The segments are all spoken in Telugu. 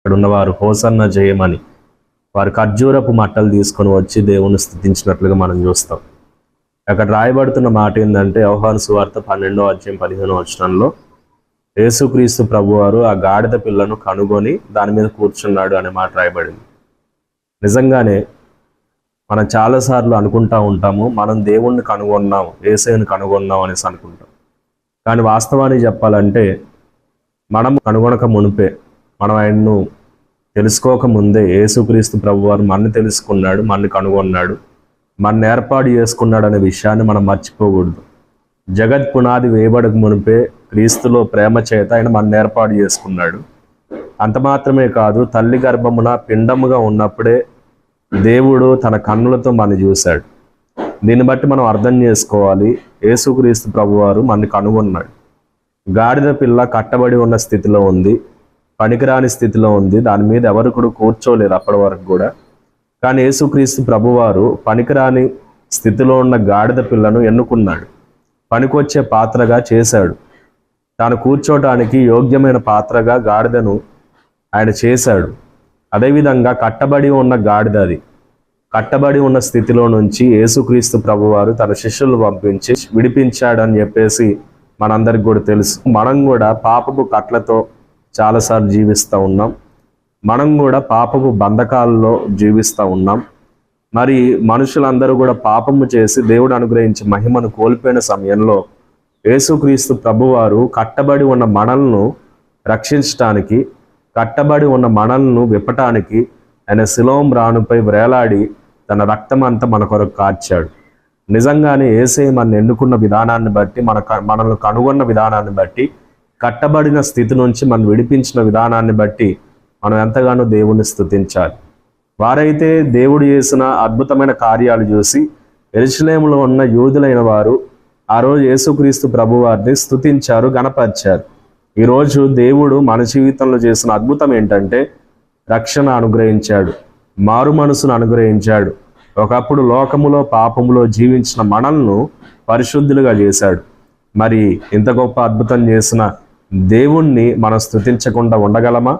అక్కడ ఉన్నవారు హోసన్న జయమని. వారు ఖర్జూరపు మట్టలు తీసుకొని వచ్చి దేవుని స్థుతించినట్లుగా మనం చూస్తాం. అక్కడ రాయబడుతున్న మాట ఏంటంటే వ్యవహార సువార్త పన్నెండో అధ్యాయం పదిహేనో వచనంలో యేసుక్రీస్తు ప్రభువారు ఆ గాడిద పిల్లను కనుగొని దాని మీద కూర్చున్నాడు అనే మాట రాయబడింది. నిజంగానే మనం చాలాసార్లు అనుకుంటా ఉంటాము మనం దేవుణ్ణి కనుగొన్నాం ఏసైని కనుగొన్నాం అనేసి అనుకుంటాం. కానీ వాస్తవాన్ని చెప్పాలంటే మనం కనుగొనక మునిపే మనం ఆయన్ను తెలుసుకోక ముందే ప్రభు ప్రభువారు మనని తెలుసుకున్నాడు మనని కనుగొన్నాడు మన ఏర్పాటు చేసుకున్నాడు అనే విషయాన్ని మనం మర్చిపోకూడదు. జగత్ పునాది వేయబడక మునిపే క్రీస్తులో ప్రేమ చేత ఆయన మన ఏర్పాటు చేసుకున్నాడు. అంత మాత్రమే కాదు తల్లి గర్భమున పిండముగా ఉన్నప్పుడే దేవుడు తన కన్నులతో మన చూశాడు. దీన్ని బట్టి మనం అర్థం చేసుకోవాలి యేసుక్రీస్తు ప్రభువారు మనని కనుగొన్నాడు. గాడిద పిల్ల కట్టబడి ఉన్న స్థితిలో ఉంది. పనికిరాని స్థితిలో ఉంది. దాని మీద ఎవరు కూడా కూర్చోలేరు అప్పటి వరకు కూడా. కానీ యేసుక్రీస్తు ప్రభువారు పనికిరాని స్థితిలో ఉన్న గాడిద పిల్లను ఎన్నుకున్నాడు. పనికొచ్చే పాత్రగా చేశాడు. తాను కూర్చోటానికి యోగ్యమైన పాత్రగా గాడిదను ఆయన చేశాడు. అదేవిధంగా కట్టబడి ఉన్న గాడిద అది. కట్టబడి ఉన్న స్థితిలో నుంచి యేసుక్రీస్తు ప్రభువారు తన శిష్యులు పంపించి విడిపించాడని చెప్పేసి మనందరికి కూడా తెలుసు. మనం కూడా పాపపు కట్లతో చాలాసార్లు జీవిస్తూ ఉన్నాం. మనం కూడా పాపపు బంధకాల్లో జీవిస్తూ ఉన్నాం. మరి మనుషులందరూ కూడా పాపము చేసి దేవుడు అనుగ్రహించి మహిమను కోల్పోయిన సమయంలో యేసుక్రీస్తు ప్రభువారు కట్టబడి ఉన్న మనల్ని రక్షించటానికి కట్టబడి ఉన్న మనల్ని విప్పటానికి ఆయన శిలోం రాణుపై వ్రేలాడి తన రక్తం అంతా మన కొరకు కార్చాడు. నిజంగానే ఏసే మన ఎన్నుకున్న విధానాన్ని బట్టి మన క- మనల్ని కనుగొన్న విధానాన్ని బట్టి కట్టబడిన స్థితి నుంచి మనం విడిపించిన విధానాన్ని బట్టి మనం ఎంతగానో దేవుణ్ణి స్థుతించాలి. వారైతే దేవుడు చేసిన అద్భుతమైన కార్యాలు చూసి ఎరుసలేములో ఉన్న యూదులైన వారు ఆ రోజు యేసుక్రీస్తు ప్రభువారిని స్థుతించారు గణపరిచారు. ఈరోజు దేవుడు మన జీవితంలో చేసిన అద్భుతం ఏంటంటే రక్షణ అనుగ్రహించాడు మారు మనసును అనుగ్రహించాడు. ఒకప్పుడు లోకములో పాపములో జీవించిన మనల్ని పరిశుద్ధులుగా చేశాడు. మరి ఇంత గొప్ప అద్భుతం చేసిన దేవుణ్ణి మనం స్తుతించకుండా ఉండగలమా?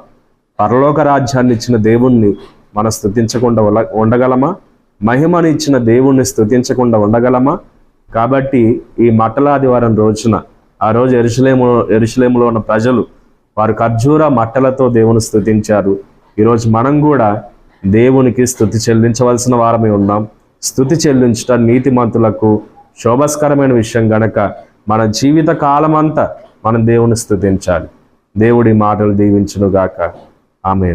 పరలోక రాజ్యాన్ని ఇచ్చిన దేవుణ్ణి మనం స్తుతించకుండా ఉండగలమా? మహిమని ఇచ్చిన దేవుణ్ణి స్థుతించకుండా ఉండగలమా? కాబట్టి ఈ మట్టలాదివారం రోజున ఆ రోజు ఎరుసలేము ఎరుసలేములో ఉన్న ప్రజలు వారు ఖర్జూర మట్టలతో దేవుని స్థుతించారు. ఈరోజు మనం కూడా దేవునికి స్థుతి చెల్లించవలసిన వారమే ఉన్నాం. స్థుతి చెల్లించటం నీతిమంతులకు శోభస్కరమైన విషయం గనక మన జీవిత కాలమంతా మనం దేవుని స్థుతించాలి. దేవుడి మాటలు దీవించునుగాక. ఆమె